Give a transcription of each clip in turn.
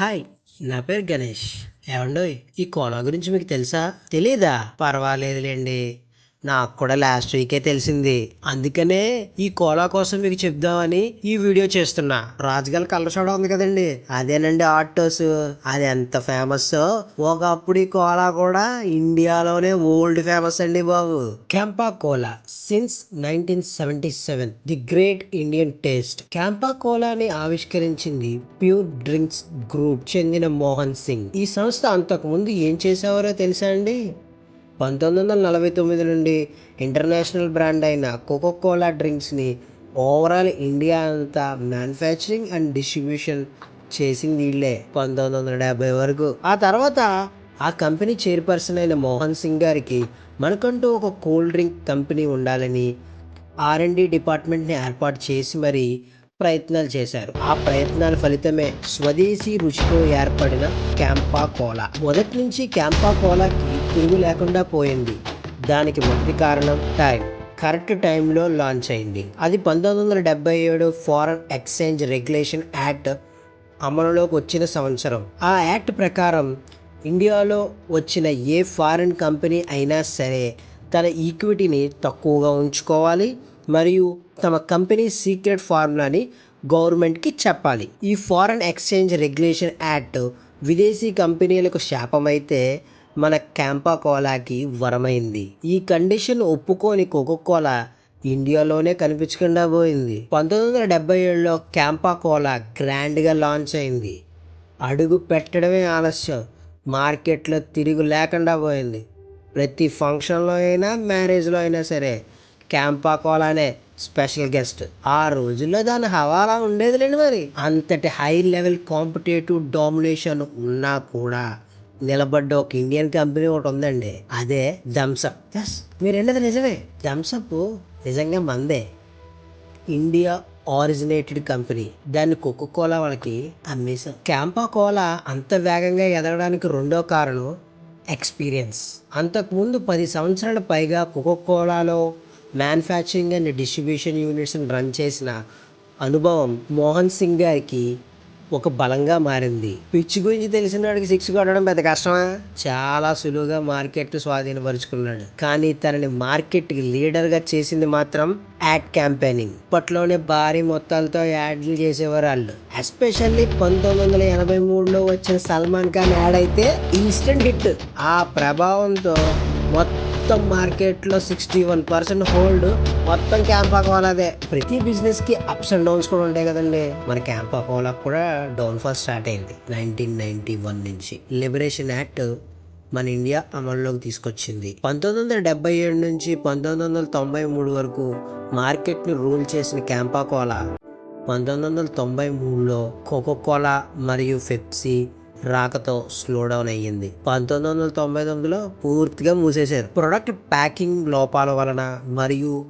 Hi నా పేరు గణేష్. ఏమండోయ్ ఈ కోలా గురించి మీకు తెలుసా? తెలీదా? పర్వాలేదులేండి. నాకు కూడా లాస్ట్ వీకే తెలిసింది. అందుకనే ఈ కోలా కోసం మీకు చెప్దామని ఈ వీడియో చేస్తున్నా. రాజుగారి కలర్ సోడా ఉంది కదండి. అదేనండి ఆటోస్ అది ఎంత ఫేమస్ ఒకప్పుడు ఈ కోలా కూడా ఇండియాలోనే ఓల్డ్ ఫేమస్ అండి బాబు. Campa Cola since nineteen seventy seven the great Indian taste Campa కోలాని ఆవిష్కరించింది ప్యూర్ డ్రింక్స్ గ్రూప్ చెందిన మోహన్ సింగ్. ఈ సంస్థ అంతకు ముందు ఏం చేసేవారో తెలుసా అండి? పంతొమ్మిది వందల నలభై తొమ్మిది నుండి ఇంటర్నేషనల్ బ్రాండ్ అయిన కోకో కోలా డ్రింక్స్ని ఓవరాల్ ఇండియా అంతా మ్యానుఫ్యాక్చరింగ్ అండ్ డిస్ట్రిబ్యూషన్ చేసింది వీళ్ళే పంతొమ్మిది వందల డెబ్బై వరకు. ఆ తర్వాత ఆ కంపెనీ చైర్పర్సన్ అయిన మోహన్ సింగ్ గారికి మనకంటూ ఒక కూల్ డ్రింక్ కంపెనీ ఉండాలని ఆర్ అండ్ డి డిపార్ట్మెంట్ని ఏర్పాటు చేసి మరి ప్రయత్నాలు చేశారు. ఆ ప్రయత్నాల ఫలితమే స్వదేశీ రుచితో ఏర్పడిన క్యాంపా కోలా మొదటి నుంచి క్యాంపా కోలాకి తిరుగు లేకుండా పోయింది. దానికి మొదటి కారణం టైం. కరెక్ట్ టైంలో లాంచ్ అయింది. అది పంతొమ్మిది వందల డెబ్బై ఏడు ఫారెన్ ఎక్స్చేంజ్ రెగ్యులేషన్ యాక్ట్ అమలులోకి వచ్చిన సంవత్సరం. ఆ యాక్ట్ ప్రకారం ఇండియాలో వచ్చిన ఏ ఫారిన్ కంపెనీ అయినా సరే తన ఈక్విటీని తక్కువగా ఉంచుకోవాలి మరియు తమ కంపెనీ సీక్రెట్ ఫార్ములాని గవర్నమెంట్కి చెప్పాలి. ఈ ఫారెన్ ఎక్స్చేంజ్ రెగ్యులేషన్ యాక్ట్ విదేశీ కంపెనీలకు శాపమైతే మన క్యాంపా కోలాకి వరమైంది. ఈ కండిషన్ ఒప్పుకోని కోకో కోలా ఇండియాలోనే కనిపించకుండా పోయింది. పంతొమ్మిది వందల డెబ్బై ఏడులో క్యాంపా కోలా గ్రాండ్గా లాంచ్ అయింది. అడుగు పెట్టడమే ఆలస్యం. మార్కెట్లో తిరిగి లేకుండా పోయింది. ప్రతి ఫంక్షన్లో అయినా మ్యారేజ్లో అయినా సరే క్యాంపా కోలానే స్పెషల్ గెస్ట్. ఆ రోజుల్లో దాని హవాలా ఉండేదిలేండి మరి. అంతటి హై లెవెల్ కాంపిటేటివ్ డామినేషన్ ఉన్నా కూడా నిలబడ్డ ఒక ఇండియన్ కంపెనీ ఒకటి ఉందండి. అదే థమ్సప్ ఎస్ మీరు వెళ్ళేది నిజమే? థమ్సప్ నిజంగా మందే. India originated company. దాన్ని కోకో కోలా వాళ్ళకి అమ్మేశాం. క్యాంపా కోలా అంత వేగంగా ఎదగడానికి రెండో కారణం ఎక్స్పీరియన్స్ అంతకుముందు పది సంవత్సరాల పైగా కోకో కోలాలో మ్యానుఫ్యాక్చరింగ్ అండ్ డిస్ట్రిబ్యూషన్ యూనిట్స్ని రన్ చేసిన అనుభవం మోహన్ సింగ్ గారికి ఒక బలంగా మారింది. పిచ్చి గురించి తెలిసిన వాడికి సిక్స్ కొట్టడం పెద్ద కష్టమా? చాలా సులువుగా మార్కెట్ స్వాధీనపరుచుకున్నాడు కానీ తనని మార్కెట్కి లీడర్గా చేసింది మాత్రం యాడ్ క్యాంపెయినింగ్. ఇప్పట్లోనే భారీ మొత్తాలతో యాడ్లు చేసేవారు వాళ్ళు ఎస్పెషల్లీ పంతొమ్మిది వందల ఎనభై మూడులో వచ్చిన సల్మాన్ ఖాన్ యాడ్ అయితే ఇన్స్టెంట్ హిట్. ఆ ప్రభావంతో మొత్తం మొత్తం మార్కెట్లో సిక్స్టీ వన్ పర్సెంట్ హోల్డ్. మొత్తం క్యాంపా కోలాదే ప్రతి బిజినెస్కి అప్స్ అండ్ డౌన్స్ కూడా ఉంటాయి కదండి. మన క్యాంపా కోలా కూడా డౌన్ ఫాల్ స్టార్ట్ అయింది. నైన్టీన్ నైన్టీ వన్ నుంచి. లిబరేషన్ యాక్ట్ మన ఇండియా అమల్లోకి తీసుకొచ్చింది. పంతొమ్మిది వందల డెబ్బై ఏడు నుంచి పంతొమ్మిది వందల తొంభై మూడు వరకు మార్కెట్ని రూల్ చేసిన క్యాంపా కోలా పంతొమ్మిది వందల తొంభై మూడులో కోకో కోలా మరియు ఫెప్సీ రాకతో స్లో డౌన్ అయ్యింది. పంతొమ్మిది వందల తొంభై తొమ్మిదిలో పూర్తిగా మూసేశారు. ప్రొడక్ట్ ప్యాకింగ్ లోపాల వలన మరియు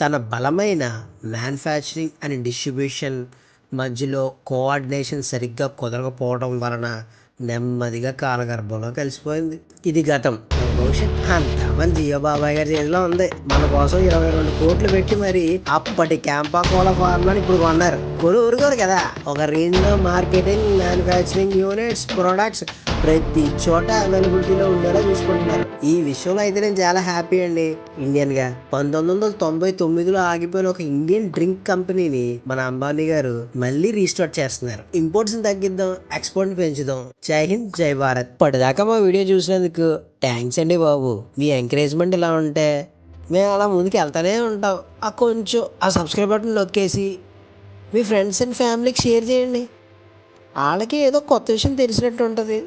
తన బలమైన మ్యానుఫ్యాక్చరింగ్ అండ్ డిస్ట్రిబ్యూషన్ మధ్యలో కోఆర్డినేషన్ సరిగ్గా కుదరకపోవడం వలన నెమ్మదిగా కాలగర్భంలో కలిసిపోయింది. ఇది గతం. భవిష్యత్ అంతా మన జియో బాబాయ్ గారి చేతిలో ఉంది. మన కోసం ఇరవై రెండు కోట్లు పెట్టి మరి అప్పటి క్యాంపా కోల ఫార్మ్ ఇప్పుడు కొన్నారు. కొను ఊరుకోరు కదా? ఒక రేంజ్లో మార్కెటింగ్ మ్యానుఫ్యాక్చరింగ్ యూనిట్స్ ప్రొడక్ట్స్ ప్రతి చోట అవైలబిలిటీలో ఉండేలా చూసుకుంటున్నారు. ఈ విషయంలో అయితే నేను చాలా హ్యాపీ అండి. ఇండియన్గా. పంతొమ్మిది వందల తొంభై తొమ్మిదిలో ఆగిపోయిన ఒక ఇండియన్ డ్రింక్ కంపెనీని మన అంబానీ గారు మళ్ళీ రీస్టార్ట్ చేస్తున్నారు. ఇంపోర్ట్స్ తగ్గిద్దాం ఎక్స్పోర్ట్ పెంచుదాం. జై హింద్ జై భారత్. ఇప్పటిదాకా మా వీడియో చూసినందుకు థ్యాంక్స్ అండి బాబు. మీ ఎంకరేజ్మెంట్ ఇలా ఉంటే మేము అలా ముందుకు వెళ్తానే ఉంటాం. ఆ కొంచెం ఆ సబ్స్క్రైబ్ బటన్ నొక్కేసి మీ ఫ్రెండ్స్ అండ్ ఫ్యామిలీకి షేర్ చేయండి. వాళ్ళకి ఏదో కొత్త విషయం తెలిసినట్టు ఉంటుంది.